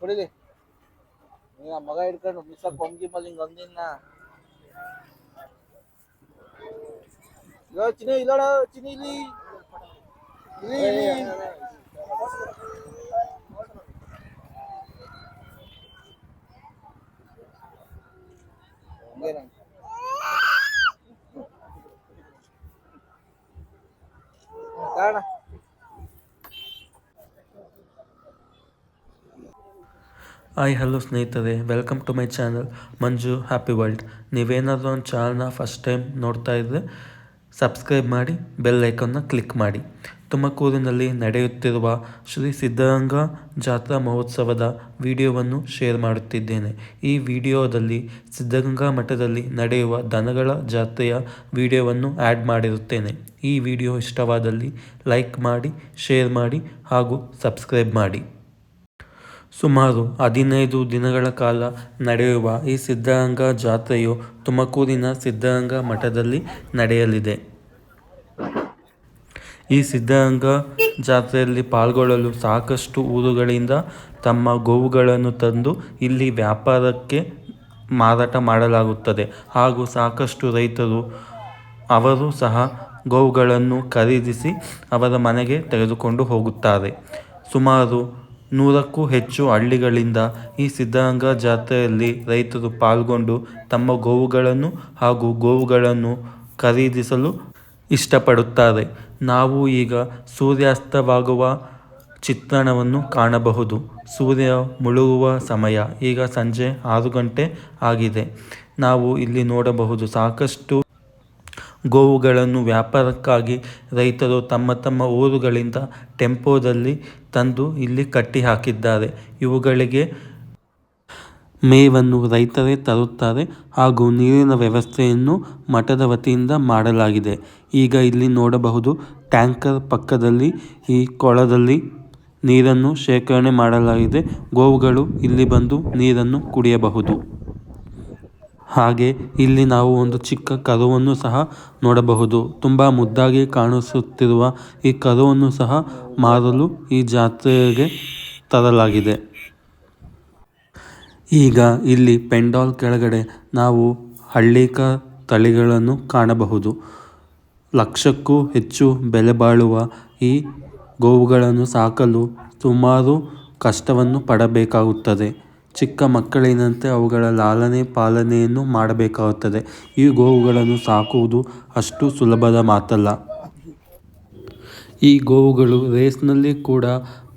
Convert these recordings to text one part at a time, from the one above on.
ಕುಡಿಲಿ ಈಗ ಮಗ ಹಿಡ್ಕೊಂಡು ಮಿಸ ಕೊಂಗಿ ಮಲ್ಲಿ ಹಿಂಗ ಅಂದಿನ ಇಲ್ಲೋ ಚಿನಿ ಇಲ್ಲೋಡ ಚಿನಿ ಇಲ್ಲಿ ಇಲ್ಲಿ ಇಲ್ಲಿ ಹಂಗೇನ ಕಾರಣ ಹಾಯ್ ಹಲೋ ಸ್ನೇಹಿತರೆ. Welcome to my channel Manju happy world ನೀವೇನಾದರೂ ಒಂದು ಚಾನಲ್ನ ಫಸ್ಟ್ ಟೈಮ್ ನೋಡ್ತಾ ಇದ್ದರೆ ಸಬ್ಸ್ಕ್ರೈಬ್ ಮಾಡಿ ಬೆಲ್ ಐಕನ್ನ ಕ್ಲಿಕ್ ಮಾಡಿ. ತುಮಕೂರಿನಲ್ಲಿ ನಡೆಯುತ್ತಿರುವ ಶ್ರೀ ಸಿದ್ಧಗಂಗಾ ಜಾತ್ರಾ ಮಹೋತ್ಸವದ ವಿಡಿಯೋವನ್ನು ಶೇರ್ ಮಾಡುತ್ತಿದ್ದೇನೆ. ಈ ವಿಡಿಯೋದಲ್ಲಿ ಸಿದ್ಧಗಂಗಾ ಮಠದಲ್ಲಿ ನಡೆಯುವ ದನಗಳ ಜಾತ್ರೆಯ ವಿಡಿಯೋವನ್ನು ಆ್ಯಡ್ ಮಾಡಿರುತ್ತೇನೆ. ಈ ವಿಡಿಯೋ ಇಷ್ಟವಾದಲ್ಲಿ ಲೈಕ್ ಮಾಡಿ ಶೇರ್ ಮಾಡಿ ಹಾಗೂ ಸಬ್ಸ್ಕ್ರೈಬ್ ಮಾಡಿ. ಸುಮಾರು ಹದಿನೈದು ದಿನಗಳ ಕಾಲ ನಡೆಯುವ ಈ ಸಿದ್ಧಗಂಗಾ ಜಾತ್ರೆಯು ತುಮಕೂರಿನ ಸಿದ್ಧಗಂಗಾ ಮಠದಲ್ಲಿ ನಡೆಯಲಿದೆ. ಈ ಸಿದ್ಧಗಂಗಾ ಜಾತ್ರೆಯಲ್ಲಿ ಪಾಲ್ಗೊಳ್ಳಲು ಸಾಕಷ್ಟು ಊರುಗಳಿಂದ ತಮ್ಮ ಗೋವುಗಳನ್ನು ತಂದು ಇಲ್ಲಿ ವ್ಯಾಪಾರಕ್ಕೆ ಮಾರಾಟ ಮಾಡಲಾಗುತ್ತದೆ. ಹಾಗೂ ಸಾಕಷ್ಟು ರೈತರು, ಅವರು ಸಹ ಗೋವುಗಳನ್ನು ಖರೀದಿಸಿ ಅವರ ಮನೆಗೆ ತೆಗೆದುಕೊಂಡು ಹೋಗುತ್ತಾರೆ. ಸುಮಾರು ನೂರಕ್ಕೂ ಹೆಚ್ಚು ಹಳ್ಳಿಗಳಿಂದ ಈ ಸಿದ್ಧಗಂಗಾ ಜಾತ್ರೆಯಲ್ಲಿ ರೈತರು ಪಾಲ್ಗೊಂಡು ತಮ್ಮ ಗೋವುಗಳನ್ನು ಹಾಗೂ ಗೋವುಗಳನ್ನು ಖರೀದಿಸಲು ಇಷ್ಟಪಡುತ್ತಾರೆ. ನಾವು ಈಗ ಸೂರ್ಯಾಸ್ತವಾಗುವ ಚಿತ್ರಣವನ್ನು ಕಾಣಬಹುದು. ಸೂರ್ಯ ಮುಳುಗುವ ಸಮಯ, ಈಗ ಸಂಜೆ ಆರು ಗಂಟೆ ಆಗಿದೆ. ನಾವು ಇಲ್ಲಿ ನೋಡಬಹುದು ಸಾಕಷ್ಟು ಗೋವುಗಳನ್ನು ವ್ಯಾಪಾರಕ್ಕಾಗಿ ರೈತರು ತಮ್ಮ ತಮ್ಮ ಊರುಗಳಿಂದ ಟೆಂಪೋದಲ್ಲಿ ತಂದು ಇಲ್ಲಿ ಕಟ್ಟಿ ಹಾಕಿದ್ದಾರೆ ಇವುಗಳಿಗೆ ಮೇವನ್ನು ರೈತರೇ ತರುತ್ತಾರೆ ಹಾಗೂ ನೀರಿನ ವ್ಯವಸ್ಥೆಯನ್ನು ಮಠದ ವತಿಯಿಂದ ಮಾಡಲಾಗಿದೆ. ಈಗ ಇಲ್ಲಿ ನೋಡಬಹುದು ಟ್ಯಾಂಕರ್ ಪಕ್ಕದಲ್ಲಿ ಈ ಕೊಳದಲ್ಲಿ ನೀರನ್ನು ಶೇಖರಣೆ ಮಾಡಲಾಗಿದೆ. ಗೋವುಗಳು ಇಲ್ಲಿ ಬಂದು ನೀರನ್ನು ಕುಡಿಯಬಹುದು. ಹಾಗೆ ಇಲ್ಲಿ ನಾವು ಒಂದು ಚಿಕ್ಕ ಕರುವನ್ನು ಸಹ ನೋಡಬಹುದು. ತುಂಬಾ ಮುದ್ದಾಗಿ ಕಾಣಿಸುತ್ತಿರುವ ಈ ಕರುವನ್ನು ಸಹ ಮಾರಲು ಈ ಜಾತ್ರೆಗೆ ತರಲಾಗಿದೆ. ಈಗ ಇಲ್ಲಿ ಪೆಂಡಾಲ್ ಕೆಳಗಡೆ ನಾವು ಹಳ್ಳಿಕ ತಳಿಗಳನ್ನು ಕಾಣಬಹುದು. ಲಕ್ಷಕ್ಕೂ ಹೆಚ್ಚು ಬೆಲೆ ಬಾಳುವ ಈ ಗೋವುಗಳನ್ನು ಸಾಕಲು ಸುಮಾರು ಕಷ್ಟವನ್ನು ಪಡಬೇಕಾಗುತ್ತದೆ. ಚಿಕ್ಕ ಮಕ್ಕಳಿನಂತೆ ಅವುಗಳ ಲಾಲನೆ ಪಾಲನೆಯನ್ನು ಮಾಡಬೇಕಾಗುತ್ತದೆ. ಈ ಗೋವುಗಳನ್ನು ಸಾಕುವುದು ಅಷ್ಟು ಸುಲಭದ ಮಾತಲ್ಲ. ಈ ಗೋವುಗಳು ರೇಸ್ನಲ್ಲಿ ಕೂಡ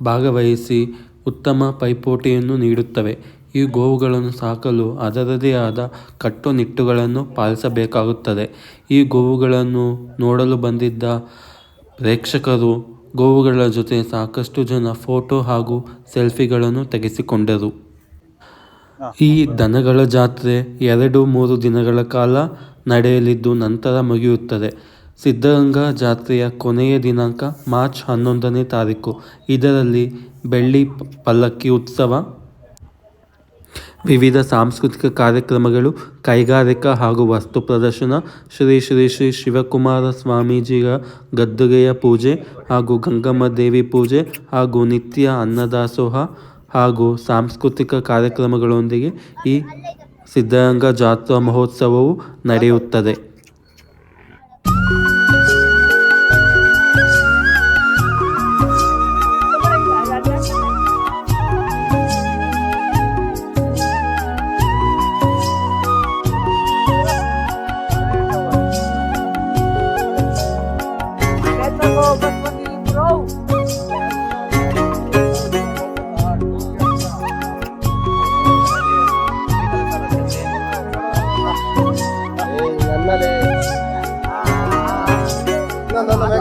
ಭಾಗವಹಿಸಿ ಉತ್ತಮ ಪೈಪೋಟಿಯನ್ನು ನೀಡುತ್ತವೆ. ಈ ಗೋವುಗಳನ್ನು ಸಾಕಲು ಅದರದೇ ಆದ ಕಟ್ಟುನಿಟ್ಟುಗಳನ್ನು ಪಾಲಿಸಬೇಕಾಗುತ್ತದೆ. ಈ ಗೋವುಗಳನ್ನು ನೋಡಲು ಬಂದಿದ್ದ ಪ್ರೇಕ್ಷಕರು ಗೋವುಗಳ ಜೊತೆ ಸಾಕಷ್ಟು ಜನ ಫೋಟೋ ಹಾಗೂ ಸೆಲ್ಫಿಗಳನ್ನು ತೆಗೆಸಿಕೊಂಡರು. ಈ ದನಗಳ ಜಾತ್ರೆ ಎರಡು ಮೂರು ದಿನಗಳ ಕಾಲ ನಡೆಯಲಿದ್ದು ನಂತರ ಮುಗಿಯುತ್ತದೆ. ಸಿದ್ಧಗಂಗಾ ಜಾತ್ರೆಯ ಕೊನೆಯ ದಿನಾಂಕ ಮಾರ್ಚ್ ಹನ್ನೊಂದನೇ ತಾರೀಕು. ಇದರಲ್ಲಿ ಬೆಳ್ಳಿ ಪಲ್ಲಕ್ಕಿ ಉತ್ಸವ, ವಿವಿಧ ಸಾಂಸ್ಕೃತಿಕ ಕಾರ್ಯಕ್ರಮಗಳು, ಕೈಗಾರಿಕಾ ಹಾಗೂ ವಸ್ತು ಪ್ರದರ್ಶನ, ಶ್ರೀ ಶ್ರೀ ಶ್ರೀ ಶಿವಕುಮಾರ ಸ್ವಾಮೀಜಿಯ ಗದ್ದುಗೆಯ ಪೂಜೆ ಹಾಗೂ ಗಂಗಮ್ಮ ದೇವಿ ಪೂಜೆ ಹಾಗೂ ನಿತ್ಯ ಅನ್ನದಾಸೋಹ ಹಾಗೂ ಸಾಂಸ್ಕೃತಿಕ ಕಾರ್ಯಕ್ರಮಗಳೊಂದಿಗೆ ಈ ಸಿದ್ಧಗಂಗಾ ಜಾತ್ರಾ ಮಹೋತ್ಸವವು ನಡೆಯುತ್ತದೆ. দাদা ভাই